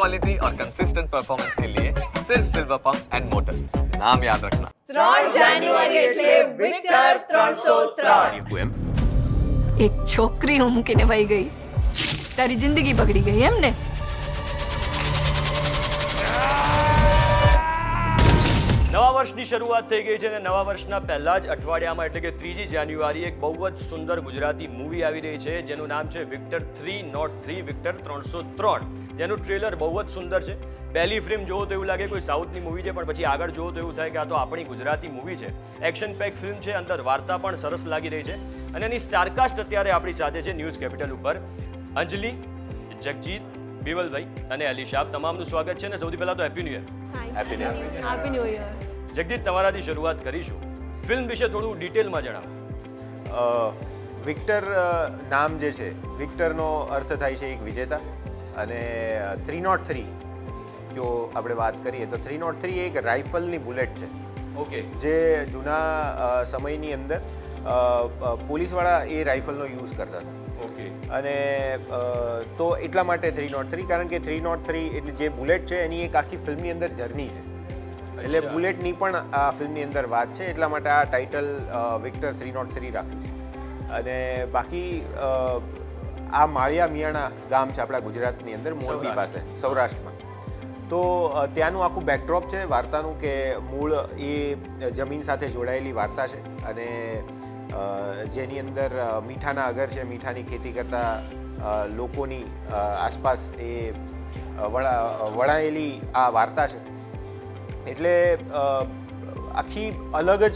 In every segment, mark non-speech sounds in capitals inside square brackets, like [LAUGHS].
Quality और consistent performance के लिए सिर्फ सिल्वर पंप एंड मोटर्स नाम याद रखना ત્રણ જાન્યુઆરી એટલે વિક્ટર ત્રણસો ત્રણ એમ એક છોકરી હું મૂકીને વહી ગઈ તારી જિંદગી બગડી ગઈ એમ ને વર્ષની શરૂઆત થઈ ગઈ છે અને નવા વર્ષના પહેલા જ અઠવાડિયામાં એટલે કે ત્રીજી જાન્યુઆરી એક બહુ જ સુંદર ગુજરાતી મૂવી આવી રહી છે, જેનું નામ છે Victor three nought three Victor ત્રણસો ત્રણ. જેનું ટ્રેલર બહુ જ સુંદર છે. પહેલી ફિલ્મ જોવો તો એવું લાગે કોઈ સાઉથની મૂવી છે, પણ પછી આગળ જોવો તો એવું થાય કે આ તો આપણી ગુજરાતી મૂવી છે. એક્શન પેક ફિલ્મ છે, અંદર વાર્તા પણ સરસ લાગી રહી છે. અને એની સ્ટારકાસ્ટ અત્યારે આપણી સાથે છે ન્યૂઝ કેપિટલ ઉપર. અંજલિ, જગજીત બિવલભાઈ અને અલીશાબ તમામનું સ્વાગત છે અને સૌથી પહેલાં તો happy new year happy new year happy new year Jagdeep તમારાથી શરૂઆત કરીશું. ફિલ્મ વિશે થોડું ડિટેલમાં જણાવો. વિક્ટર નામ જે છે વિક્ટરનો અર્થ થાય છે એક વિજેતા અને થ્રી નોટ થ્રી. જો આપણે વાત કરીએ તો થ્રી નોટ થ્રી એક રાઇફલની બુલેટ છે. ઓકે. જે જૂના સમયની અંદર પોલીસવાળા એ રાઇફલનો યુઝ કરતા હતા. ઓકે. અને તો એટલા માટે થ્રી નોટ થ્રી કારણ કે થ્રી નોટ થ્રી એટલે જે બુલેટ છે એની એક આખી ફિલ્મની અંદર જર્ની છે. એટલે બુલેટની પણ આ ફિલ્મની અંદર વાત છે એટલા માટે આ title Victor three nought three રાખ્યું અને બાકી આ માળિયા મિયાણા ગામ છે આપણા ગુજરાતની અંદર મોરબી પાસે સૌરાષ્ટ્રમાં. તો ત્યાંનું આખું બેકડ્રોપ છે વાર્તાનું કે મૂળ એ જમીન સાથે જોડાયેલી વાર્તા છે. અને જેની અંદર મીઠાના અગર છે મીઠાની ખેતી કરતા લોકોની આસપાસ એ વળા વળાયેલી આ વાર્તા છે. એટલે આખી અલગ જ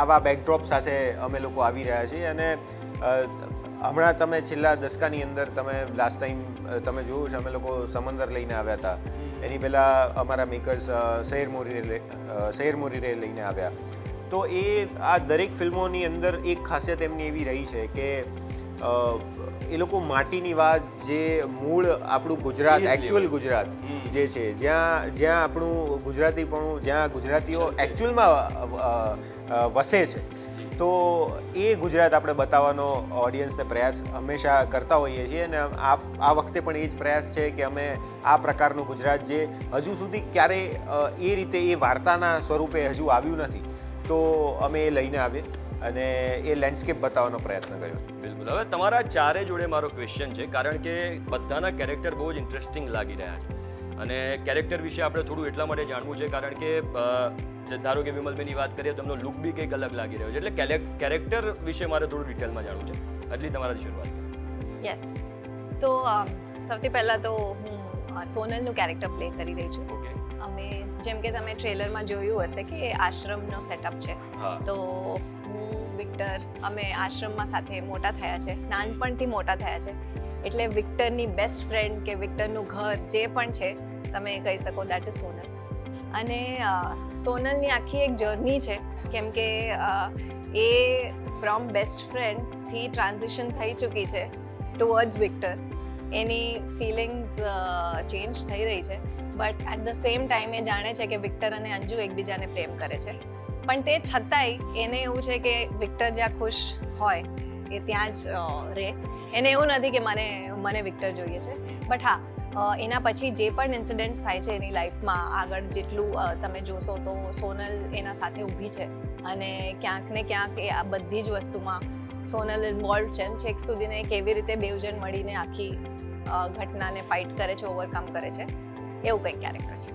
આવા બેકડ્રોપ સાથે અમે લોકો આવી રહ્યા છીએ અને હમણાં તમે છેલ્લા દસકાની અંદર તમે લાસ્ટ ટાઈમ તમે જોયું છે અમે લોકો સમંદર લઈને આવ્યા હતા. એની પહેલાં અમારા મેકર્સ શહેર મોરીરે શહેર મોરીરે લઈને આવ્યા. તો એ આ દરેક ફિલ્મોની અંદર એક ખાસિયત એમની એવી રહી છે કે એ લોકો માટીની વાત જે મૂળ આપણું ગુજરાત એકચ્યુઅલ ગુજરાત જે છે જ્યાં જ્યાં આપણું ગુજરાતીપણું જ્યાં ગુજરાતીઓ. એકચ્યુઅલમાં વસે છે. તો એ ગુજરાત આપણે બતાવવાનો ઓડિયન્સને પ્રયાસ હંમેશા કરતા હોઈએ છીએ અને આ આ વખતે પણ એ જ પ્રયાસ છે કે અમે આ પ્રકારનું ગુજરાત જે હજુ સુધી ક્યારેય એ રીતે એ વાર્તાના સ્વરૂપે હજુ આવ્યું નથી તો અમે એ લઈને આવીએ અને એ લેન્ડસ્કેપ બતાવવાનો પ્રયત્ન કર્યો. બિલકુલ હવે તમારા ચારે જોડે મારો ક્વેશ્ચન છે કારણ કે બધાના કેરેક્ટર બહુ જ ઇન્ટરેસ્ટિંગ લાગી રહ્યા છે. અને કેરેક્ટર વિશે આપણે થોડું એટલા માટે જાણવું છે કારણ કે ધારો કે વિમલભાઈની વાત કરીએ તો એમનો લુક બી કંઈક અલગ લાગી રહ્યો છે. એટલે કેરેક્ટર વિશે મારે થોડું ડિટેલમાં જાણવું છે. એટલી તમારાથી શરૂઆત યસ તો સૌથી પહેલાં તો હું સોનલનું કેરેક્ટર પ્લે કરી રહી છું. ઓકે અમે જેમ કે તમે ટ્રેલરમાં જોયું હશે કે આશ્રમનો સેટઅપ છે. તો વિક્ટર અમે આશ્રમમાં સાથે મોટા થયા છે, નાનપણથી મોટા થયા છે. એટલે વિક્ટરની બેસ્ટ ફ્રેન્ડ કે વિક્ટરનું ઘર જે પણ છે, તમે કહી શકો દેટ ઇઝ સોનલ. અને સોનલની આખી એક જર્ની છે, કેમ કે એ ફ્રોમ બેસ્ટ ફ્રેન્ડથી ટ્રાન્ઝિશન થઈ ચૂકી છે ટુવર્ડ્સ વિક્ટર. એની ફિલિંગ્સ ચેન્જ થઈ રહી છે but at the same time એ જાણે છે કે વિક્ટર અને અંજુ એકબીજાને પ્રેમ કરે છે. પણ તે છતાંય એને એવું છે કે વિક્ટર જ્યાં ખુશ હોય એ ત્યાં જ રહે. એને એવું નથી કે મને મને વિક્ટર જોઈએ છે. બટ હા એના પછી જે પણ ઇન્સિડન્ટ્સ થાય છે એની લાઈફમાં આગળ જેટલું તમે જોશો તો સોનલ એના સાથે ઊભી છે. અને ક્યાંક ને ક્યાંક એ આ બધી જ વસ્તુમાં સોનલ ઇન્વોલ્વ છે. છેક સુધીને કેવી રીતે બેવજન મળીને આખી ઘટનાને ફાઇટ કરે છે ઓવરકમ કરે છે. એવું કંઈક કેરેક્ટર છે.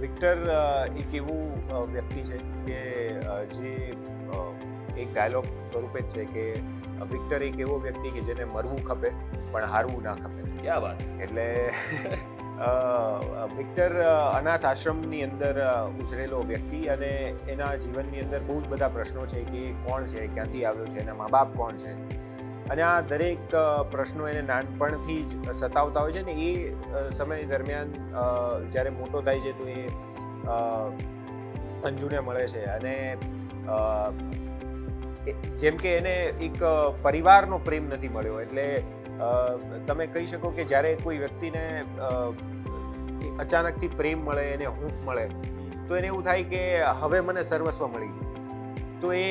વિક્ટર એક એવું વ્યક્તિ છે કે જે એક ડાયલોગ સ્વરૂપે જ છે કે વિક્ટર એક એવો વ્યક્તિ કે જેને મરવું ખપે પણ હારવું ના ખપે. ક્યાં વાત? એટલે વિક્ટર અનાથ આશ્રમની અંદર ઉછરેલો વ્યક્તિ અને એના જીવનની અંદર બહુ જ બધા પ્રશ્નો છે કે કોણ છે ક્યાંથી આવ્યો છે એના મા બાપ કોણ છે. અને આ દરેક પ્રશ્નો એને નાનપણથી જ સતાવતા હોય છે ને એ સમય દરમિયાન જ્યારે મોટો થાય છે તો એ અંજુને મળે છે. અને જેમ કે એને એક પરિવારનો પ્રેમ નથી મળ્યો. એટલે તમે કહી શકો કે જ્યારે કોઈ વ્યક્તિને અચાનકથી પ્રેમ મળે, એને હૂંફ મળે, તો એને એવું થાય કે હવે મને સર્વસ્વ મળી ગયું. તો એ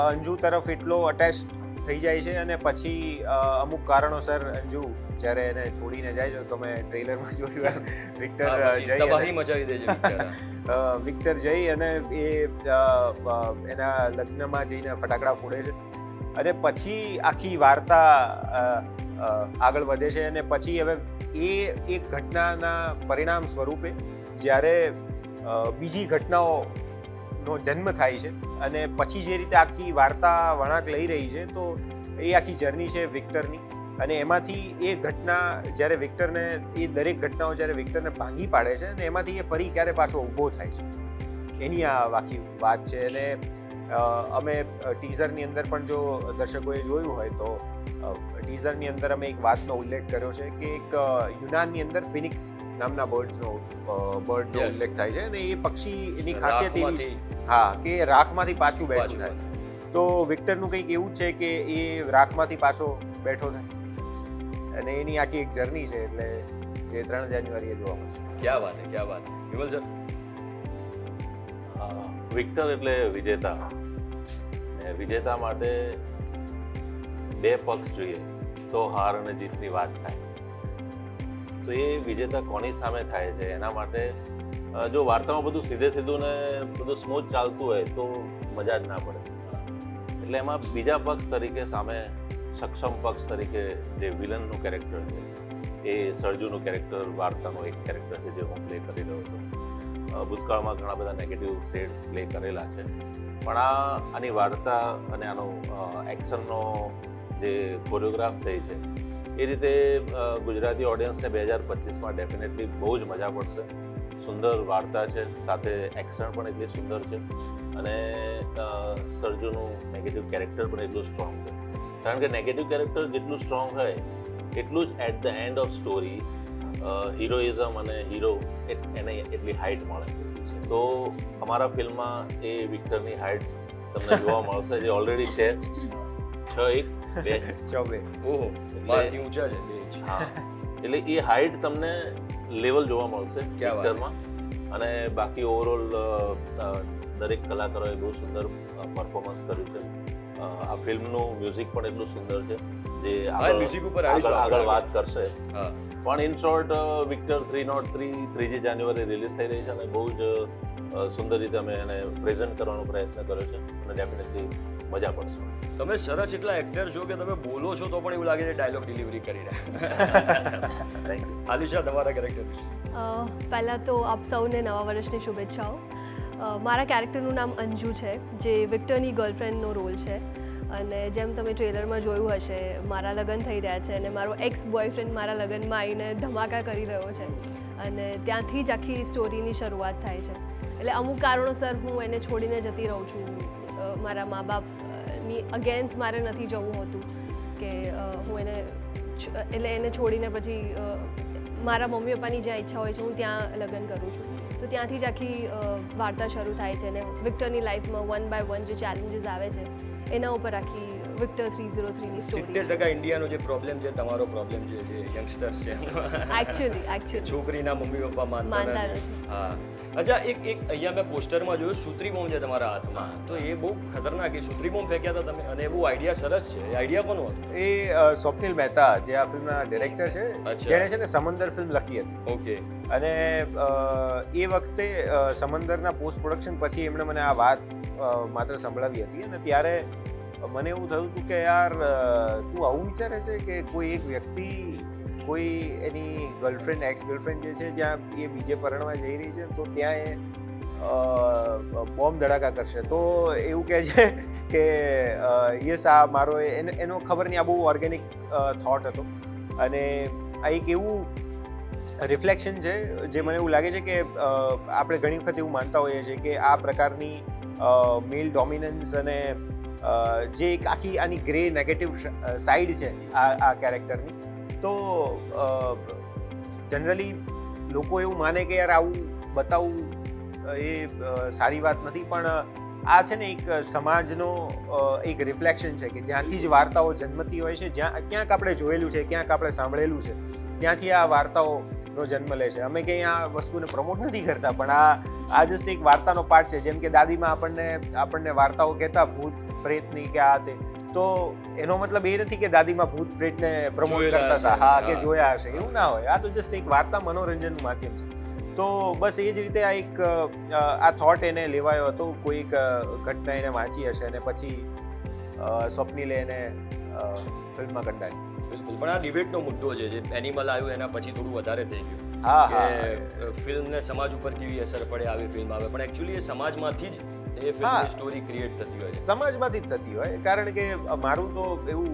અંજુ તરફ એટલો અટેચ થઈ જાય છે અને પછી અમુક કારણોસર અંજુ જ્યારે એને છોડીને જાય છે તમે ટ્રેલરમાં જોયું વિક્ટર જઈ તબાહી મચાવી દે છે વિક્ટર જઈ અને એ એના લગ્નમાં જઈને ફટાકડા ફોડે છે. અને પછી આખી વાર્તા આગળ વધે છે અને પછી હવે એ એક ઘટનાના પરિણામ સ્વરૂપે જ્યારે બીજી બીજી ઘટનાઓનો જન્મ થાય છે અને પછી જે રીતે આખી વાર્તા વળાંક લઈ રહી છે, તો એ આખી જર્ની છે વિક્ટરની. અને એમાંથી એ ઘટના જ્યારે વિક્ટરને, એ દરેક ઘટનાઓ જ્યારે વિક્ટરને ભાંગી પાડે છે અને એમાંથી એ ફરી ક્યારે પાછો ઊભો થાય છે. એની આ આખી વાત છે. અને અમે ટીઝરની અંદર પણ જો દર્શકોએ જોયું હોય તો ટીઝરની અંદર અમે એક વાતનો ઉલ્લેખ કર્યો છે કે એક યુનાનની અંદર ફિનિક્સ નામના બર્ડ્સનો બર્ડનો. ઉલ્લેખ થાય છે અને એ પક્ષી એની ખાસિયત એવી છે. હા કે રાખમાંથી પાછું બેઠું થાય. તો વિક્ટરનું કંઈક એવું જ છે કે એ રાખમાંથી પાછો બેઠો થાય. અને એની આખી એક જર્ની છે એટલે જે ત્રણ જાન્યુઆરીએ જોવા મળશે. ક્યાં વાત હે ક્યાં વાત હે. વિમલ સર? વિક્ટર એટલે વિજેતા. વિજેતા માટે બે પક્ષ જોઈએ, તો હાર અને જીતની વાત થાય. તો એ વિજેતા કોની સામે થાય છે? એના માટે જો વાર્તામાં બધું સીધે સીધું ને બધું સ્મૂથ ચાલતું હોય, તો મજા જ ના પડે. એટલે એમાં બીજા પક્ષ તરીકે સામે સક્ષમ પક્ષ તરીકે જે વિલનનું કેરેક્ટર છે, એ સરજુનું કેરેક્ટર વાર્તાનું એક કેરેક્ટર છે જે હું પ્લે કરી રહ્યો છું. ભૂતકાળમાં ઘણા બધા નેગેટિવ શેડ પ્લે કરેલા છે. પણ આ, આની વાર્તા અને આનો એક્શનનો જે કોરિયોગ્રાફ થઈ છે, એ રીતે ગુજરાતી ઓડિયન્સને બે હજાર પચીસમાં ડેફિનેટલી બહુ જ મજા પડશે. સુંદર વાર્તા છે, સાથે એક્શન પણ એટલી સુંદર છે અને સર્જુનું નેગેટિવ કેરેક્ટર પણ એટલું સ્ટ્રોંગ છે. કારણ કે નેગેટિવ કેરેક્ટર જેટલું સ્ટ્રોંગ હોય, એટલું જ at the end of story heroism અને હીરો એને એટલી હાઇટ મળે. તો અમારા ફિલ્મમાં એ વિક્ટરની હાઇટ તમને જોવા મળશે, જે ઓલરેડી છે. છ એક બે. [LAUGHS] ચોબે ઓહો મારથી ઊંચા છે બે ઇંચ. હા. એટલે એ હાઇટ તમને લેવલ જોવા મળશે પિક્ચરમાં અને બાકી ઓવરઓલ દરેક કલાકારોએ બહુ સુંદર પરફોર્મન્સ કર્યું છે. આ ફિલ્મનું મ્યુઝિક પણ એટલું સુંદર છે જે ઉપર આગળ વાત કરશે. પણ in short Victor three nought three ત્રીજી જાન્યુઆરી રિલીઝ થઈ રહી છે અને બહુ જ સુંદર રીતે અમે એને પ્રેઝન્ટ કરવાનો પ્રયત્ન કર્યો છે. અને ડેફિનેટલી મજા પડશે. તમે સરસ એટલા એક્ટર છો કે તમે બોલો છો તો પણ એવું લાગે છે ડાયલોગ ડિલિવરી કરી રહ્યા. થેન્ક યુ આલિશા તમારા કેરેક્ટર વિશે. પહેલાં તો આપ સૌને નવા વર્ષની શુભેચ્છાઓ. મારા કેરેક્ટરનું નામ અંજુ છે જે વિક્ટરની ગર્લફ્રેન્ડનો રોલ છે. અને જેમ તમે ટ્રેલરમાં જોયું હશે મારા લગ્ન થઈ રહ્યા છે અને મારો એક્સ બોયફ્રેન્ડ મારા લગ્નમાં આવીને ધમાકા કરી રહ્યો છે. અને ત્યાંથી જ આખી સ્ટોરીની શરૂઆત થાય છે. એટલે અમુક કારણોસર હું એને છોડીને જતી રહું છું. મારા મા બાપની અગેન્સ્ટ મારે નથી જવું હોતું કે હું એને એટલે એને છોડીને પછી મારા મમ્મી પપ્પાની જ્યાં ઈચ્છા હોય છે, હું ત્યાં લગ્ન કરું છું. તો ત્યાંથી જ આખી વાર્તા શરૂ થાય છે અને વિક્ટરની લાઈફમાં વન બાય વન જે ચેલેન્જીસ આવે છે, એના ઉપર આખી વિક્ટર થ્રી ઝીરો થ્રીની સિત્તેર ટકા ઇન્ડિયાનો જે પ્રોબ્લેમ છે તમારો પ્રોબ્લેમ છે જે યંગસ્ટર્સ છે. એકચ્યુઅલી એકચ્યુઅલી છોકરીના મમ્મી પપ્પા માનતા નથી. હા. અચ્છા એક એક અહીંયા મેં પોસ્ટરમાં જોયું સૂત્રી બોમ્બ છે તમારા હાથમાં. તો એ બહુ ખતરનાક એ સૂત્રી બોમ્બ ફેંક્યા હતા તમે અને એ બહુ આઈડિયા સરસ છે. એ આઈડિયા કોનો હતો? એ સ્વપ્નિલ મહેતા જે આ ફિલ્મના ડિરેક્ટર છે જેણે છે ને સમંદર ફિલ્મ લખી હતી. ઓકે. અને એ વખતે સમંદરના પોસ્ટ પ્રોડક્શન પછી એમણે મને આ વાત માત્ર સંભળાવી હતી. અને ત્યારે મને એવું થયું હતું કે યાર તું આવું વિચારે છે કે કોઈ એક વ્યક્તિ, કોઈ એની ગર્લફ્રેન્ડ એક્સ ગર્લફ્રેન્ડ જે છે, જ્યાં એ બીજે પરણવા જઈ રહી છે, તો ત્યાં એ બોમ્બ ધડાકા કરશે. તો એવું કહે છે કે યસ આ મારો એનો ખબર નહીં, આ બહુ ઓર્ગેનિક થોટ હતો. અને આ એક એવું રિફ્લેક્શન છે, જે મને એવું લાગે છે કે આપણે ઘણી વખત એવું માનતા હોઈએ છીએ કે આ પ્રકારની મેલ ડોમિનન્સ અને જે એક આખી આની ગ્રે નેગેટિવ સાઈડ છે આ આ કેરેક્ટરની તો જનરલી લોકો એવું માને કે યાર આવું બતાવવું એ સારી વાત નથી, પણ આ છે ને એક સમાજનો એક રિફ્લેક્શન છે કે જ્યાંથી જ વાર્તાઓ જન્મતી હોય છે, જ્યાં, ક્યાંક આપણે જોયેલું છે, ક્યાંક આપણે સાંભળેલું છે, ત્યાંથી આ વાર્તાઓનો જન્મ લે છે. અમે કંઈ આ વસ્તુને પ્રમોટ નથી કરતા, પણ આ આ જસ્ટ એક વાર્તાનો પાર્ટ છે. જેમ કે દાદીમાં આપણને આપણને વાર્તાઓ કહેતા, ભૂત પ્રેતની કે આ તે. તો એનો મતલબ એ નથી કે દાદીમાં ભૂત પ્રેતને પ્રમોટ કરતા હતા હા કે જોયા હશે. એવું ના હોય. આ તો જસ્ટ એક વાર્તા મનોરંજનનું માધ્યમ છે. તો બસ એ જ રીતે આ એક આ થોટ એને લેવાયો હતો. કોઈક ઘટના એને વાંચી હશે અને પછી સ્વપ્નિલે એને ફિલ્મમાં કંડારી બિલકુલ. પણ આ ડિબેટનો મુદ્દો છે જે એનિમલ આવ્યું એના પછી થોડું વધારે થઈ ગયું. કે હા ફિલ્મને સમાજ ઉપર કેવી અસર પડે આવી ફિલ્મ આવે. પણ એકચ્યુઅલી એ સમાજમાંથી જ એ. ફિલ્મની સ્ટોરી ક્રિએટ થતી હોય સમાજમાંથી જ થતી હોય. કારણ કે મારું તો એવું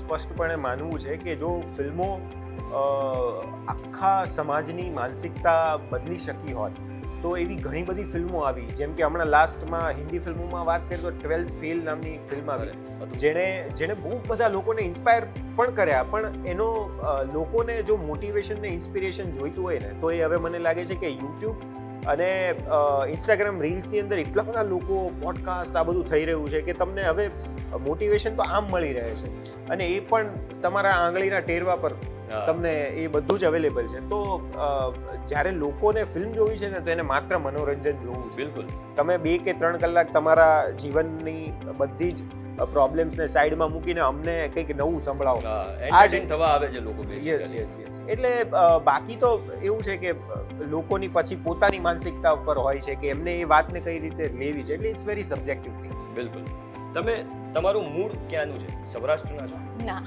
સ્પષ્ટપણે માનવું છે કે જો ફિલ્મો આખા સમાજની માનસિકતા બદલી શકી હોત તો એવી ઘણી બધી ફિલ્મો આવી. જેમ કે હમણાં લાસ્ટમાં હિન્દી ફિલ્મોમાં વાત કરીએ તો ટ્વેલ્થ ફેલ નામની એક ફિલ્મ આવી. જેણે જેણે બહુ બધા લોકોને ઇન્સ્પાયર પણ કર્યા. પણ એનો લોકોને જો મોટિવેશન ને ઇન્સ્પિરેશન જોઈતું હોય ને તો એ હવે મને લાગે છે કે યુટ્યુબ અને ઇન્સ્ટાગ્રામ રીલ્સની અંદર એટલા બધા લોકો પોડકાસ્ટ આ બધું થઈ રહ્યું છે કે તમને હવે મોટિવેશન તો આમ મળી રહે છે અને એ પણ તમારા આંગળીના ટેરવા પર. તમને એ બધું જ અવેલેબલ છે. તો જ્યારે લોકોને ફિલ્મ જોવી છે ને તો એને માત્ર મનોરંજન જોવું બિલકુલ. તમે બે કે ત્રણ કલાક તમારા જીવનની બધી જ પ્રોબ્લેમ્સને સાઈડમાં મૂકીને અમને કંઈક નવું સંભળાવો. આ જ થવા આવે છે લોકો યસ યસ યસ એટલે બાકી તો એવું છે કે લોકોની પછી પોતાની માનસિકતા ઉપર હોય છે કે એમને એ વાતને કઈ રીતે લેવી છે એટલે ઇટ્સ વેરી સબ્જેક્ટિવ થિંગ બિલકુલ. તમે તમારું મૂળ ક્યાંનું છે? સૌરાષ્ટ્રના છો? ના.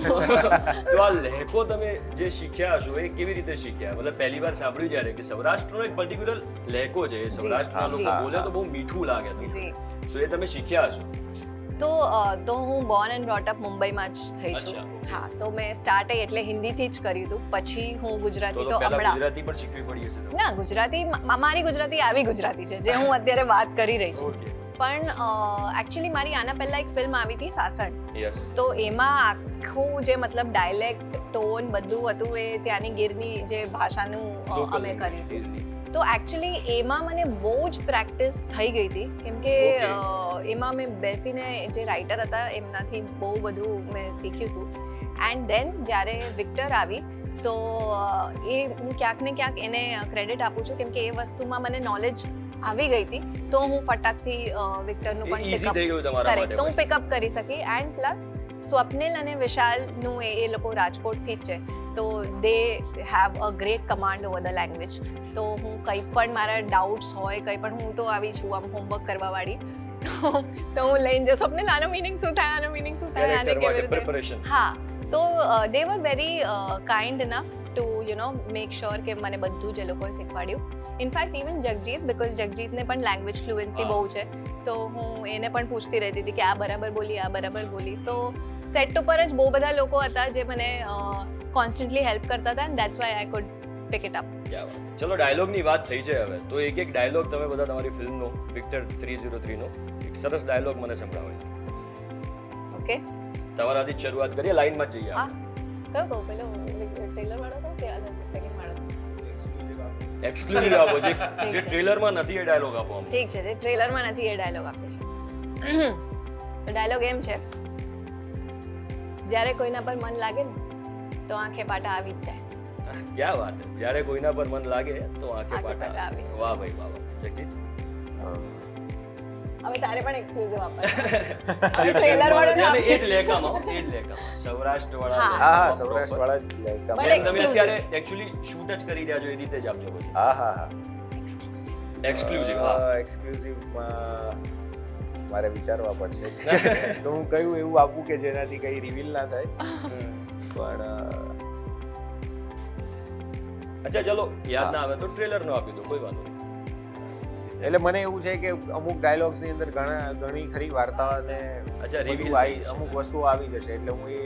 [LAUGHS] તો આ લહેકો તમે જે શીખ્યા છો એ કેવી રીતે શીખ્યા? મતલબ પહેલી વાર સાંભળ્યું જ્યારે કે સૌરાષ્ટ્રનો એક પર્ટિક્યુલર લહેકો છે એ સૌરાષ્ટ્રના લોકો બોલે તો બહુ મીઠું લાગે તમને. તો એ તમે શીખ્યા છો તો તો હું બોર્ન એન્ડ બ્રોટઅપ મુંબઈમાં જ થઈ છું. હા તો મેં સ્ટાર્ટ એટલે હિન્દીથી જ કર્યું હતું. પછી હું ગુજરાતી તો હમણાં ગુજરાતી પણ શીખવી પડી હશે ના ગુજરાતી મારી ગુજરાતી આવી ગુજરાતી છે જે હું અત્યારે વાત કરી રહી છું. પણ એકચ્યુઅલી મારી આના પહેલા એક ફિલ્મ આવી હતી સાસણ. યસ તો એમાં આખું જે મતલબ ડાયલેક્ટ ટોન બધું હતું એ ત્યાંની ગીરની જે ભાષાનું અમે કર્યું હતું તો એકચ્યુઅલી એમાં મને બહુ જ પ્રેક્ટિસ થઈ ગઈ હતી. કેમ કે એમાં મેં બેસીને જે રાઇટર હતા એમનાથી બહુ બધું મેં શીખ્યું હતું. એન્ડ દેન જ્યારે વિક્ટર આવી તો એ હું ક્યાંક ને ક્યાંક એને ક્રેડિટ આપું છું. કેમ કે એ વસ્તુમાં મને નોલેજ આવી ગઈ હતી તો હું ફટાકથી વિક્ટરનું પણ ઈઝી up થઈ ગયું તમારા તો હું પિકઅપ કરી શકી એન્ડ પ્લસ સ્વપ્નિલ અને વિશાલનું એ એ લોકો રાજકોટથી જ છે. તો they have a great command over the language તો હું કંઈ પણ મારા ડાઉટ્સ હોય કંઈ પણ હું તો આવી છું આમ હોમવર્ક કરવાવાળી. તો તો હું લઈને જઉં. સ્વપ્નિલ આનો મિનિંગ શું થાય? આનો મિનિંગ શું થાય? આને કેવી રીતે? હા. તો they were very kind enough to you know make sure કે મને બધું જ એ લોકોએ શીખવાડ્યું. In fact even Jagjit because જગજીતને પણ લેંગ્વેજ ફ્લુએન્સી બહુ છે તો હું એને પણ પૂછતી રહેતી હતી કે આ બરાબર બોલી આ બરાબર બોલી. તો સેટ ઉપર જ બહુ બધા લોકો હતા જે મને કોન્સ્ટન્ટલી હેલ્પ કરતા હતા and that's why I could pick it up ચલો ડાયલોગની વાત થઈ છે હવે. તો એક એક ડાયલોગ તમે બધા તમારી ફિલ્મનો વિક્ટર થ્રી ઝીરો થ્રીનો એક સરસ ડાયલોગ મને સંભળાવો ઓકે તમારાથી શરૂઆત કરીએ લાઈનમાં જઈએ હા. કયો કહું? પેલો ટેલર એક્સક્લુઝિવ આપો જે જે છે. ટ્રેલરમાં નથી એ ડાયલોગ આપો ઠીક છે જે ટ્રેલરમાં નથી એ ડાયલોગ આપે છે. તો ડાયલોગ એમ છે. જ્યારે કોઈના પર મન લાગે ને તો આંખે પાટા આવી જ જાય. ક્યાં વાત છે? જ્યારે કોઈના પર મન લાગે તો આંખે પાટા આવી વાહ ભાઈ વાહ વાહ. જગજીત? હવે તારે પણ એક્સક્લુઝિવ આપવાનું ટ્રેલર વાળા અને એ જ આપીશ. એ જ લેખામાં સૌરાષ્ટ્ર વાળા હા હા સૌરાષ્ટ્ર વાળા જ like પણ તમે અત્યારે એક્ચ્યુઅલી શૂટ જ કરી રહ્યા છો એ રીતે જ આપજો પછી હા હા હા. એક્સક્લુઝિવ હા. એક્સક્લુઝિવમાં મારે વિચારવા પડશે. [LAUGHS] તો હું કયું એવું આપું કે જેનાથી કઈ રિવીલ ના થાય. પણ અચ્છા ચલો યાદ. ના આવે તો ટ્રેલર નો આપી દો કોઈ વાંધો નહીં. એટલે મને એવું છે કે અમુક ડાયલોગ્સની અંદર ઘણા ઘણી ખરી વાર્તાઓ વાર્તાને અમુક વસ્તુઓ આવી જશે. એટલે હું એ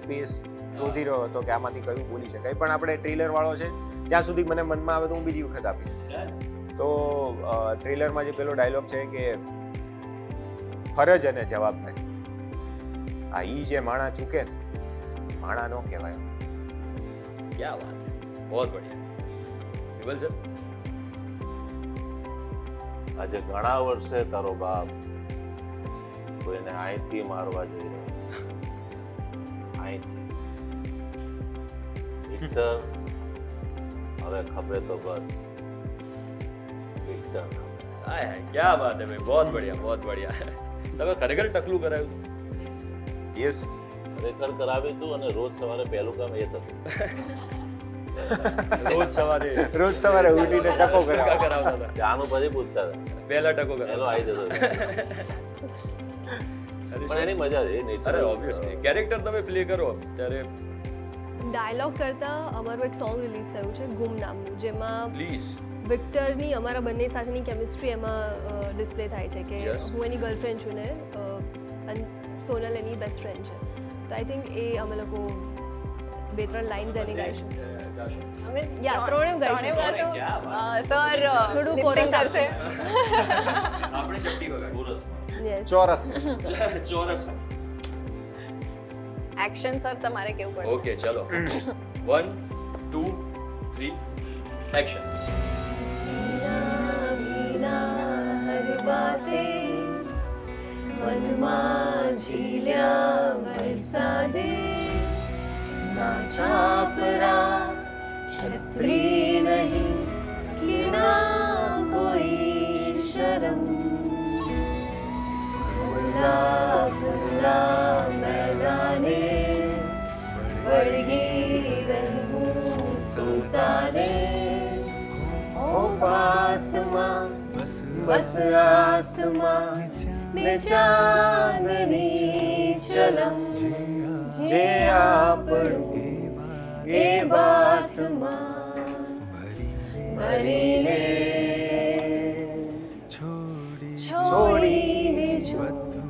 સ્પેસ શોધી રહ્યો હતો કે આમાંથી કયું બોલી શકાય. પણ આપણે ટ્રેલર વાળો છે ત્યાં સુધી મને મનમાં આવે તો હું બીજી વખત આપીશ. તો ટ્રેલરમાં જે પેલો ડાયલોગ છે કે ફરજ અને જવાબદારી આ ઈ જે માણા ચૂકે ને માણા નો કહેવાય. ક્યાં વાત. બહુ બઢિયા. વિમલ સર? આજે ઘણા વર્ષે તારો બાપ કોઈને અહીંથી મારવા જઈ રહ્યો અહીંથી વિક્ટર હવે ખબરે તો બસ. વિક્ટર આય હાય ક્યા વાત હે ભાઈ? બહોત બઢિયા બહોત બઢિયા. તમે ખરેખર ટકલું કરાવ્યું યસ ખરેખર કરાવી તું અને રોજ સવારે પહેલું કામ એ થતું. રોજ સવારે. રોજ સવારે ઉઠીને ટકો કરાવતા હતા. ચાનું પછી પૂછતા હતા. પહેલા ટકો કરાવતા આવી જતો [LAUGHS] પણ એની મજા છે નેચર અરે ઓબ્વિયસલી કેરેક્ટર તમે પ્લે કરો ત્યારે ડાયલોગ કરતાં અમારું એક સોંગ રિલીઝ થયું છે ગુમ નામનું જેમાં પ્લીઝ વિક્ટરની અમારા બંને સાથેની કેમિસ્ટ્રી એમાં ડિસ્પ્લે થાય છે કે. હું એની ગર્લફ્રેન્ડ છું ને અને સોનલ એની બેસ્ટ ફ્રેન્ડ છે. તો આઈ થિંક એ અમે લોકો બે ત્રણ લાઇન્સ એની ગાઈશું. અમે યા, ત્રણેય ગાઈશું. ગાઈશું સર થોડું લિપસિંગ કરશે આપણે [LAUGHS] ચપટી વગાડી. ચોરસ. [LAUGHS] ચોરસ એક્શન સર તમારે કેવું પડશે? ઓકે ચલો. વન ટુ થ્રી એક્શન હર બાતે મનમાં ઝીલ્યા વરસાદે ના છાપરા છત્રી નહીં કે ના કોઈ શરમ ખુલ્લા ખુલ્લા મેદાને વળગી રહેવું સુતાને ઓ પાસમાં બસ આસમાં ને ચાંદની ચલમ જે આપણું એ બાથમાં ભરીને છોડીને બધું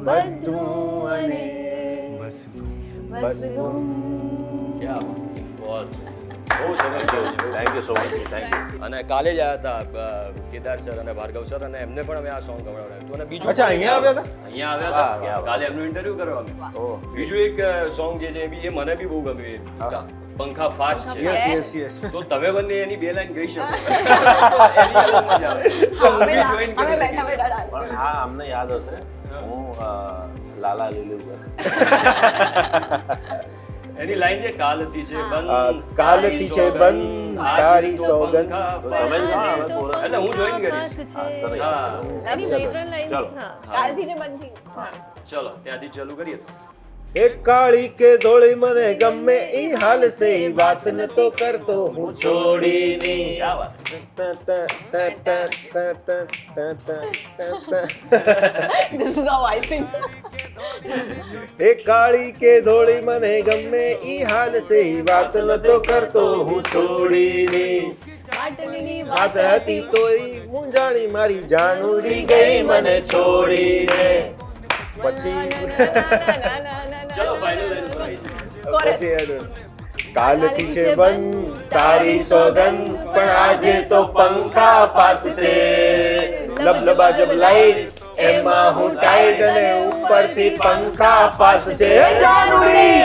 બધું અને બસ ગુમ. ક્યાં? બહુ સરસ thank you so much thank you અને કાલે જ આવ્યા હતા કેદાર સર અને ભાર્ગવ સર અને એમને પણ અમે આ સોંગ ગવડાવ્યું હતું. અને બીજું અચ્છા, અહીંયા આવ્યા હતા? અહીંયા આવ્યા હતા? કાલે એમનું ઇન્ટરવ્યુ કરવા અમે. બીજું એક સોંગ જે છે એ બી એ મને બી બહુ ગમ્યું. એ પંખા ફાસ્ટ છે. યસ યસ યસ તો તમે બંને એની બે લાઈન ગઈ શકો. [LAUGHS] તો એની અલગ મજા આવશે. તો હું બી જોઈન કરી શકીશ. પણ હા અમને યાદ હશે. હું. લાલા લીલું [LAUGHS] એની લાઈન જે કાલ છે બંધ કાલતી કાલથી છે બંધ તારી સોગંદ. છો, એટલે હું જોઈન કરીશ. હા એની બે લાઈન ચાલો. હા. કાલથી છે બંધ ચલો ત્યાંથી ચાલુ કરીએ. તો એક કાળી કે ધોળી મને ગમે ઈ હાલ સે ઈ વાત ન તો કરતો હું છોડીની ક્યાં વાત This is how I sing. એ કાળી કે ધોળી મને ગમે ઈ હાલ સે ઈ વાત ન તો કરતો હું છોડીની પાટલીની વાત હતી તોય મૂંઝાણી મારી જાન ઉડી ગઈ મને છોડીને પછી ચલો ફાઇનલ. પછી કાલથી છે બંધ તારી સોગન પણ આજે તો પંખા ફાસ છે. લબલબા જબ લાઈટ એમાં હું ટાઈટ અને ઉપરથી પંખા ફાસ છે. જાનુડી!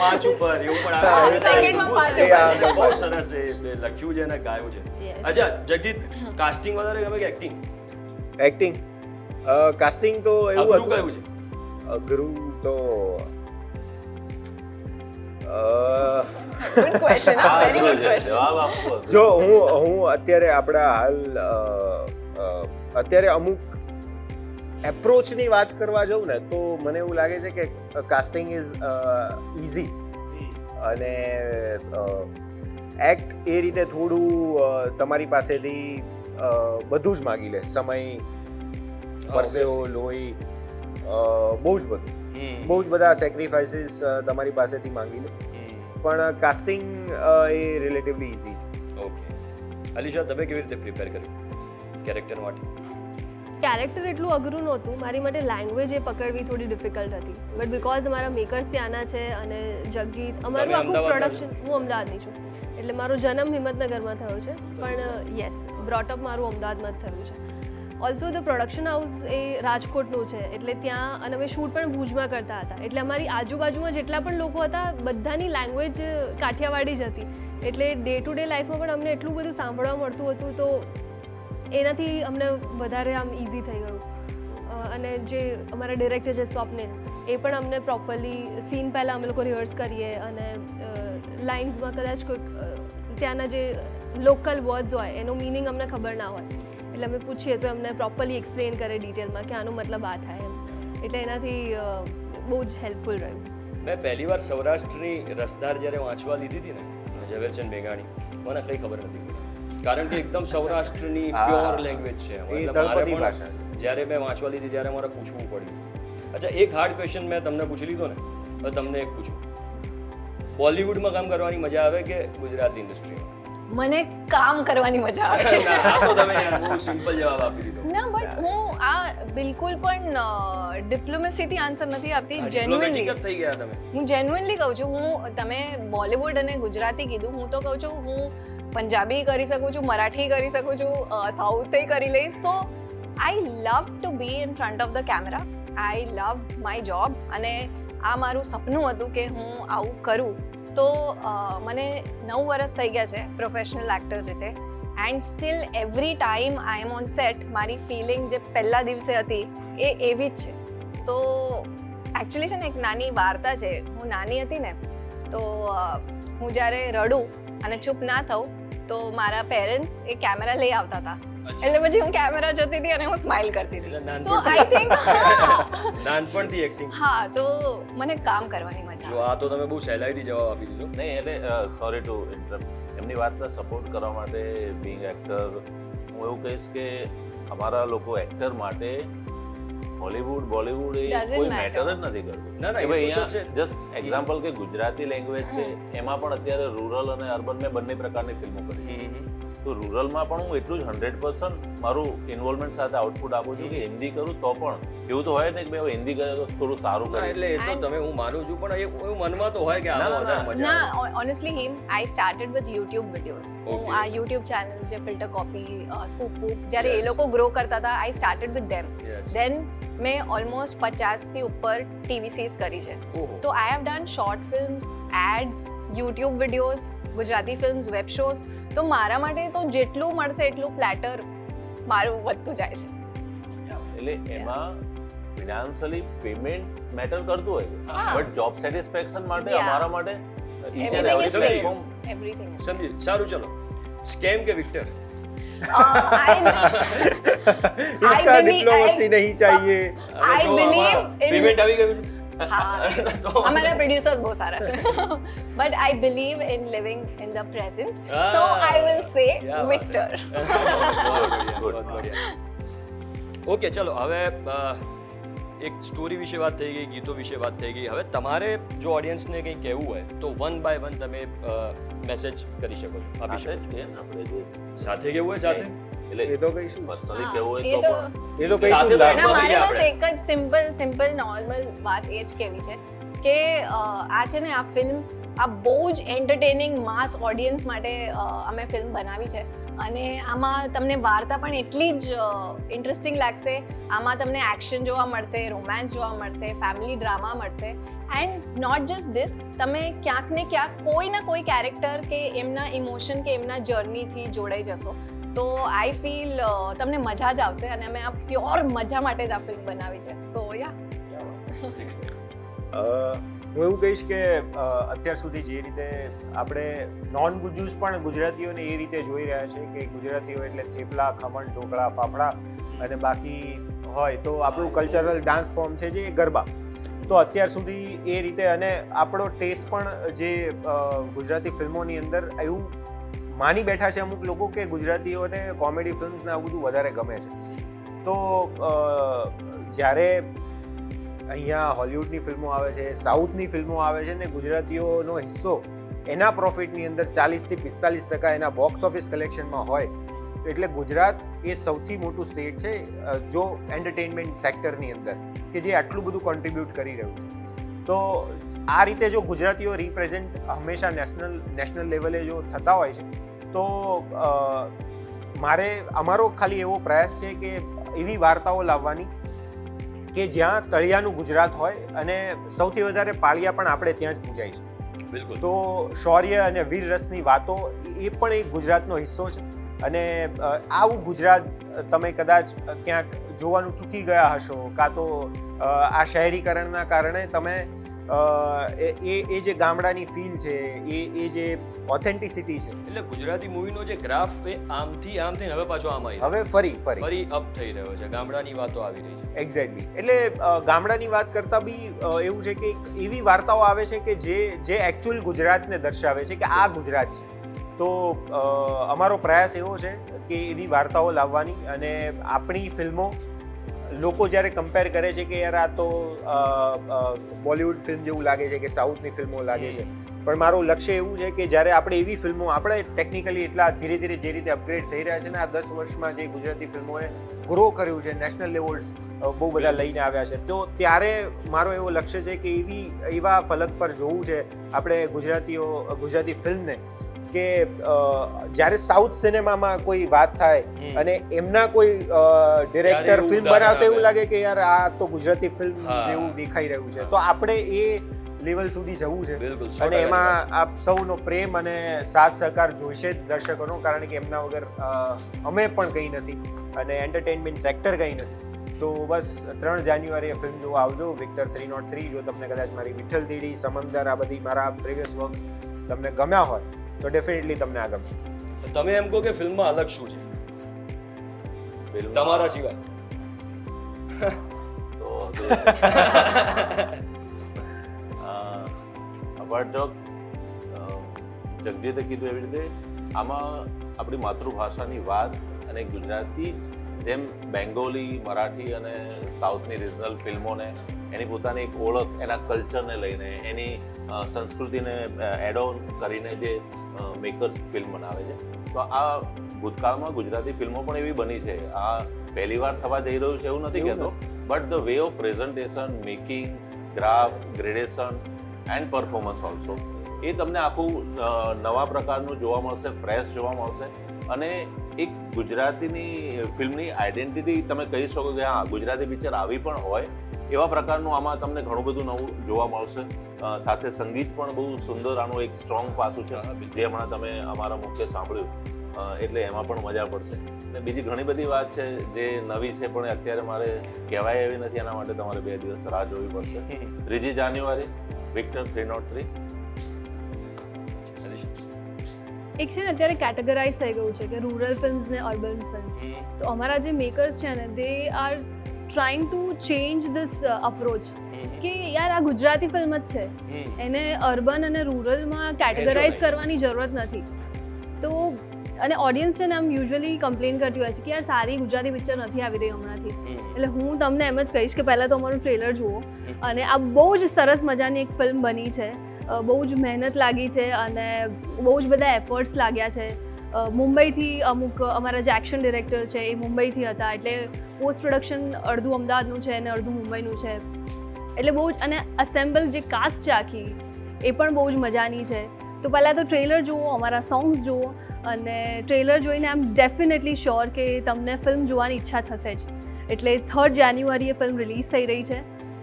પાંચ ઉપર એવું પણ આવે. બહુ સરસ એ લખ્યું છે અને ગાયું છે. અચ્છા જગજીત કાસ્ટિંગ વધારે ગમે કે એક્ટિંગ એક્ટિંગ કાસ્ટિંગ તો એવું હતું. કયું છે? અઘરું તો. જો હું હું અત્યારે આપણા હાલ અત્યારે અમુક એપ્રોચની વાત કરવા જાઉં ને તો મને એવું લાગે છે કે કાસ્ટિંગ ઇઝ ઇઝી અને એક્ટ એ રીતે થોડું તમારી પાસેથી બધું જ માગી લે. સમય પરસેવો લોહી બહુ જ બધું. બહુ જ બધા સેક્રિફાઈસીસ તમારી પાસેથી માંગી લે પણ કાસ્ટિંગ એ રિલેટિવલી ઇઝી છે. ઓકે અલીશા તમે કેવી રીતે પ્રિપેર કર્યું કેરેક્ટર માટે? કેરેક્ટર એટલું અઘરું નહોતું. મારી માટે લેંગ્વેજ એ પકડવી થોડી ડિફિકલ્ટ હતી. બટ બિકોઝ અમારા મેકર્સ ત્યાંના છે અને જગજીત અમારું આખું પ્રોડક્શન હું અમદાવાદની છું. એટલે મારો જન્મ હિંમતનગરમાં થયો છે. પણ યસ બ્રોટઅપ મારું અમદાવાદમાં જ થયું છે. ઓલ્સો ધ પ્રોડક્શન હાઉસ એ રાજકોટનું છે. એટલે ત્યાં અને અમે શૂટ પણ ભુજમાં કરતા હતા. એટલે અમારી આજુબાજુમાં જેટલા પણ લોકો હતા, બધાની લેંગ્વેજ કાઠિયાવાડી જ હતી. એટલે ડે ટુ ડે લાઈફમાં પણ અમને એટલું બધું સાંભળવા મળતું હતું, તો એનાથી અમને વધારે આમ ઇઝી થઈ ગયું. અને જે અમારા ડિરેક્ટર છે સ્વપ્નિલ એ પણ અમને પ્રોપરલી સીન પહેલાં અમે લોકો રિહર્સ કરીએ અને લાઇન્સમાં કદાચ કોઈક ત્યાંના જે લોકલ વર્ડ્સ હોય, એનો મિનિંગ અમને ખબર ના હોય. એટલે અમે પૂછીએ તો એમને પ્રોપરલી એક્સપ્લેન કરે ડિટેલમાં કે આનો મતલબ આ થાય એમ. એટલે એનાથી બહુ જ હેલ્પફુલ રહ્યું. મેં પહેલી વાર સૌરાષ્ટ્રની રસદાર જ્યારે વાંચવા લીધી હતી ને ઝવેરચંદ મેઘાણી મને કંઈ ખબર નથી કારણ કે એકદમ સૌરાષ્ટ્રની પ્યોર લેંગ્વેજ છે. મારે પણ જ્યારે મેં વાંચવા લીધી ત્યારે મારે પૂછવું પડ્યું. અચ્છા એક હાર્ડ ક્વેશ્ચન મેં તમને પૂછી લીધો ને હવે તમને એક પૂછું. બોલિવૂડમાં કામ કરવાની મજા આવે કે ગુજરાતી ઇન્ડસ્ટ્રીમાં મને કામ કરવાની મજા આવે છે. સિમ્પલ જવાબ આપી દીધો. ના બટ હું આ બિલકુલ પણ ડિપ્લોમસીથી આન્સર નથી આપતી થઈ ગયા તમે. હું જેન્યુઅનલી કહું છું હું તમે બોલિવૂડ અને ગુજરાતી કીધું હું તો કહું છું હું પંજાબી કરી શકું છું મરાઠી કરી શકું છું સાઉથે કરી લઈશ. So I love to be in front of the camera I love my job અને આ મારું સપનું હતું કે હું આવું કરું. તો મને નવ વર્ષ થઈ ગયા છે પ્રોફેશનલ એક્ટર રીતે. And still every time I am on set મારી ફિલિંગ જે પહેલા દિવસે હતી, એ એવી જ છે. તો એકચ્યુઅલી છે ને એક નાની વાર્તા છે. હું નાની હતી ને, તો હું જ્યારે રડું અને ચૂપ ના થઉં, તો મારા પેરેન્ટ્સ એ કેમેરા લઈ આવતા હતા. એટલે પછી હું કેમેરા જોતી હતી અને હું સ્માઈલ કરતી હતી. સો આઈ થિંક નાનપણથી એક્ટિંગ હા તો મને કામ કરવાની મજા જો આ તો તમે બહુ સહેલાઈથી જવાબ આપી દીધો. નહીં એટલે સોરી ટુ ઇન્ટરપ્ટ એમની વાતને સપોર્ટ કરવા માટે બિંગ એક્ટર હું એવું કહીશ કે અમારા લોકો એક્ટર માટે હોલીવુડ બોલીવુડ એ કોઈ મેટર જ નથી કરતું. ના, ના, ભાઈ અહીંયા જસ્ટ એક્ઝામ્પલ કે ગુજરાતી લેંગ્વેજ છે એમાં પણ અત્યારે રૂરલ અને અર્બન મેં બંને પ્રકારની ફિલ્મો કરી. તો રૂરલમાં પણ હું એટલું જ હંડ્રેડ પર્સન્ટ મારું ઇન્વોલ્વમેન્ટ સાથે આઉટપુટ આપું છું કે હિન્દી કરું તો પણ. એવું તો હોય ને કે ભાઈ હિન્દી કરે તો થોડું સારું કરે. એટલે એ તો તમે હું માનું છું પણ એ એવું મનમાં તો હોય કે આ વધારે મજા ના honestly him I started with YouTube videos હું આ યુટ્યુબ ચેનલ્સ જે ફિલ્ટર કોપી સ્કૂપ વૂપ જ્યારે એ લોકો ગ્રો કરતા હતા I started with them then મેં ઓલમોસ્ટ પચાસથી ઉપર ટીવી સીઝ કરી છે. તો I have done short films ads YouTube videos Gujarati films web shows તો મારા માટે તો જેટલું મળશે એટલું પ્લેટર મારું વધતું જાય છે એટલે એમાં ફિનાન્શિયલી પેમેન્ટ મેટર કરતું હોય છે હા. બટ જોબ સેટિસ્ફેક્શન માટે Yeah. અમારા માટે each and everything every is platform same everything સમજી સારું ચલો સ્કેમ કે વિક્ટર इसका डिप्लोमेसी नहीं चाहिए I believe in- પેમેન્ટ આવી ગયું છે હા તો અમારા પ્રોડ્યુસર્સ બહુ સારા છે but I believe in living in the present so Ah, I will say क्या बात વિક્ટર ઓકે ચલો હવે અ, એક સ્ટોરી વિશે વાત થઈ ગઈ ગીતો વિશે વાત થઈ ગઈ હવે તમારે જો ઓડિયન્સને કંઈ કહેવું હોય તો વન બાય વન તમે મેસેજ કરી શકો છો આપી સાથે શકો જ કે ને આપણે જે છો સાથે કેવું હોય સાથે એટલે એ તો કહીશું પર્સનલી કેવું હોય તો- તો એ તો કહીશું તો last ના માં. મારે બસ એક જ સિમ્પલ સિમ્પલ નોર્મલ વાત એ જ કેવી છે કે આ છે ને આ ફિલ્મ આ બહુ જ એન્ટરટેનિંગ માસ ઓડિયન્સ માટે અમે ફિલ્મ બનાવી છે. અને આમાં તમને વાર્તા પણ એટલી જ ઇન્ટરેસ્ટિંગ લાગશે. આમાં તમને એક્શન જોવા મળશે રોમાન્સ જોવા મળશે ફેમિલી ડ્રામા મળશે. એન્ડ નોટ જસ્ટ ધીસ તમે ક્યાંક ને ક્યાંક કોઈ ના કોઈ કેરેક્ટર કે એમના ઇમોશન કે એમના જર્નીથી જોડાઈ જશો. તો આઈ ફીલ તમને મજા જ આવશે અને અમે આ પ્યોર મજા માટે જ આ ફિલ્મ બનાવી છે. તો યા હું એવું કહીશ કે અત્યાર સુધી જે રીતે આપણે નોન ગુજુસ પણ ગુજરાતીઓને એ રીતે જોઈ રહ્યા છે કે ગુજરાતીઓ એટલે થેપલા, ખમણ, ઢોકળા, ફાફડા અને બાકી હોય તો આપણું કલ્ચરલ ડાન્સ ફોર્મ છે જે ગરબા. તો અત્યાર સુધી એ રીતે અને આપણો ટેસ્ટ પણ જે ગુજરાતી ફિલ્મોની અંદર એવું માની બેઠા છે અમુક લોકો કે ગુજરાતીઓને કોમેડી ફિલ્મ્સ ને આવું બધું વધારે ગમે છે. તો જ્યારે અહીંયા હોલિવૂડની ફિલ્મો આવે છે, સાઉથની ફિલ્મો આવે છે ને ગુજરાતીઓનો હિસ્સો, એના પ્રોફિટની અંદર ચાલીસથી પિસ્તાલીસ ટકા એના બોક્સ ઓફિસ કલેક્શનમાં હોય, એટલે ગુજરાત એ સૌથી મોટું સ્ટેટ છે જો એન્ટરટેનમેન્ટ સેક્ટરની અંદર, કે જે આટલું બધું કોન્ટ્રીબ્યુટ કરી રહ્યું છે. તો આ રીતે જો ગુજરાતીઓ રિપ્રેઝેન્ટ હંમેશા નેશનલ નેશનલ લેવલે જો થતા હોય છે તો મારે અમારો ખાલી એવો પ્રયાસ છે કે એવી વાર્તાઓ લાવવાની કે જ્યાં તળિયાનું ગુજરાત હોય અને સૌથી વધારે પાળિયા પણ આપણે ત્યાં જ પૂજાય છે. બિલકુલ. તો શૌર્ય અને વીર રસની વાતો એ પણ એક ગુજરાતનો હિસ્સો છે. અને આવું ગુજરાત તમે કદાચ ક્યાંક જોવાનું ચૂકી ગયા હશો કાં તો આ શહેરીકરણના કારણે તમે એ એ- એ જે ગામડાની ફીલ છે એ એ જે ઓથેન્ટિસિટી છે. એટલે ગુજરાતી મૂવીનો જે ગ્રાફ એ આમથી આમ થઈને હવે પાછો આમ આવી હવે ફરી ફરી. ફરી અપ થઈ રહ્યો છે. ગામડાની વાતો આવી રહી છે. એક્ઝેક્ટલી એટલે ગામડાની વાત કરતાં બી એવું છે કે એવી વાર્તાઓ આવે છે કે જે જે એકચ્યુઅલ ગુજરાતને દર્શાવે છે કે આ ગુજરાત છે. તો અમારો પ્રયાસ એવો છે કે એવી વાર્તાઓ લાવવાની અને આપણી ફિલ્મો લોકો જ્યારે કમ્પેર કરે છે કે યાર આ તો બોલિવૂડ ફિલ્મ જેવું લાગે છે કે સાઉથની ફિલ્મો લાગે છે. પણ મારું લક્ષ્ય એવું છે કે જ્યારે આપણે એવી ફિલ્મો આપણે ટેકનિકલી એટલા ધીરે ધીરે જે રીતે અપગ્રેડ થઈ રહ્યા છે ને આ દસ વર્ષમાં જે ગુજરાતી ફિલ્મોએ ગ્રો કર્યું છે નેશનલ લેવલ્સ બહુ બધા લઈને આવ્યા છે તો ત્યારે મારો એવો લક્ષ્ય છે કે એવી એવા ફલક પર જોવું છે આપણે ગુજરાતીઓ ગુજરાતી ફિલ્મને કે જ્યારે સાઉથ સિનેમામાં કોઈ વાત થાય અને એમના કોઈ ડિરેક્ટર ફિલ્મ બનાવતો એવું લાગે કે યાર આ તો ગુજરાતી ફિલ્મ જેવું દેખાઈ રહ્યું છે. તો આપણે એ લેવલ સુધી જવું છે. અને એમાં આપ સૌનો પ્રેમ અને સાથ સહકાર જોઈશે જ દર્શકોનો કારણ કે એમના વગર અમે પણ કંઈ નથી અને એન્ટરટેનમેન્ટ સેક્ટર કંઈ નથી. તો બસ ત્રણ જાન્યુઆરીએ ફિલ્મ જોવા આવજો વિક્ટર થ્રી નોટ થ્રી જો તમને કદાચ મારી વિઠ્ઠલ દીડી સમંદર આ બધી મારા પ્રિવિયસ વર્ક્સ તમને ગમ્યા હોય તો ડેફિનેટલી તમને આ ગમશે. તમે એમ કહો કે ફિલ્મમાં અલગ શું છે? તમારા સિવાય. [LAUGHS] તો અપાર્ટ જોક જગજીતે કીધું એવી રીતે આમાં આપણી માતૃભાષાની વાત અને ગુજરાતી જેમ બેંગોલી મરાઠી અને સાઉથની રિજનલ ફિલ્મોને એની પોતાની એક ઓળખ એના કલ્ચરને લઈને એની સંસ્કૃતિને એડ ઓન કરીને જે મેકર્સ ફિલ્મ બનાવે છે. તો આ ભૂતકાળમાં ગુજરાતી ફિલ્મો પણ એવી બની છે. આ પહેલી વાર થવા જઈ રહ્યું છે એવું નથી કહેતો. But the way of presentation making graph gradation and performance also એ તમને આખું નવા પ્રકારનું જોવા મળશે ફ્રેશ જોવા મળશે. અને એક ગુજરાતીની ફિલ્મની આઈડેન્ટિટી તમે કહી શકો કે હા ગુજરાતી પિક્ચર આવી પણ હોય. એવા પ્રકારનું આમાં તમને ઘણું બધું નવું જોવા મળશે. સાથે સંગીત પણ બહુ સુંદર આનું એક સ્ટ્રોંગ પાસું છે જે હમણાં તમે અમારા મુખ્ય સાંભળ્યું. એટલે એમાં પણ મજા પડશે. અને બીજી ઘણી બધી વાત છે જે નવી છે પણ અત્યારે મારે કહેવાય એવી નથી એના માટે તમારે બે દિવસ રાહ જોવી પડશે. [LAUGHS] ત્રીજી જાન્યુઆરી વિક્ટર થ્રી નોટ થ્રી. એક છે ને અત્યારે કેટેગરાઇઝ થઈ ગયું છે કે રૂરલ ફિલ્મ્સ ને અર્બન ફિલ્મ્સ તો અમારા જે મેકર્સ છે ને they are trying to change this approach કે યાર આ ગુજરાતી ફિલ્મ જ છે. એને અર્બન અને રૂરલમાં કેટેગરાઇઝ કરવાની જરૂરત નથી. તો અને ઓડિયન્સ છે ને આમ યુઝ્યુઅલી કમ્પ્લેન કરતી હોય છે કે યાર સારી ગુજરાતી પિક્ચર નથી આવી રહી હમણાંથી. એટલે હું તમને એમ જ કહીશ કે પહેલાં તો અમારું ટ્રેલર જુઓ. અને આ બહુ જ સરસ મજાની એક ફિલ્મ બની છે. બહુ જ મહેનત લાગી છે અને બહુ જ બધા એફર્ટ્સ લાગ્યા છે. મુંબઈથી અમુક અમારા જે એક્શન ડિરેક્ટર છે એ મુંબઈથી હતા એટલે પોસ્ટ પ્રોડક્શન અડધું અમદાવાદનું છે અને અડધું મુંબઈનું છે. એટલે બહુ જ, અને અસેમ્બલ જે કાસ્ટ છે આખી, એ પણ બહુ જ મજાની છે. તો પહેલાં તો ટ્રેલર જુઓ, અમારા સોંગ્સ જુઓ, અને ટ્રેલર જોઈને આમ ડેફિનેટલી શ્યોર કે તમને ફિલ્મ જોવાની ઈચ્છા થશે જ. એટલે થર્ડ જાન્યુઆરીએ ફિલ્મ રિલીઝ થઈ રહી છે.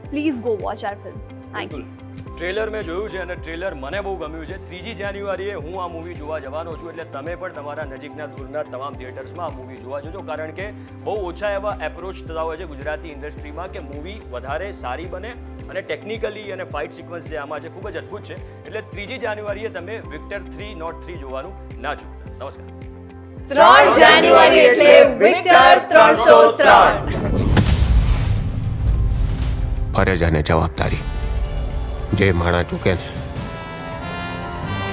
Please go watch our film thank you trailer મેં જોયું છે અને ટ્રેલર મને બહુ ગમ્યું છે. ત્રીજી જાન્યુઆરીએ હું આ મૂવી જોવા જવાનો છું એટલે તમે પણ તમારા નજીકના દૂરના તમામ થિયેટર્સમાં આ મૂવી જોવા જજો. કારણ કે બહુ ઓછા એવા એપ્રોચ થતા હોય છે ગુજરાતી ઇન્ડસ્ટ્રીમાં કે મૂવી વધારે સારી બને અને ટેકનિકલી અને ફાઇટ સિક્વન્સ જે આમાં છે ખૂબ જ અદ્ભુત છે. એટલે ત્રીજી જાન્યુઆરીએ તમે વિક્ટર થ્રી નોટ થ્રી જોવાનું ના ચૂકતા. નમસ્કાર. ત્રણ જાન્યુઆરી એટલે વિક્ટર ત્રણસો ત્રણ. ફરજ અને જવાબદારી. જે માણા ચૂકે ને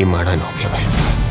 એ માણા ન કહેવાય.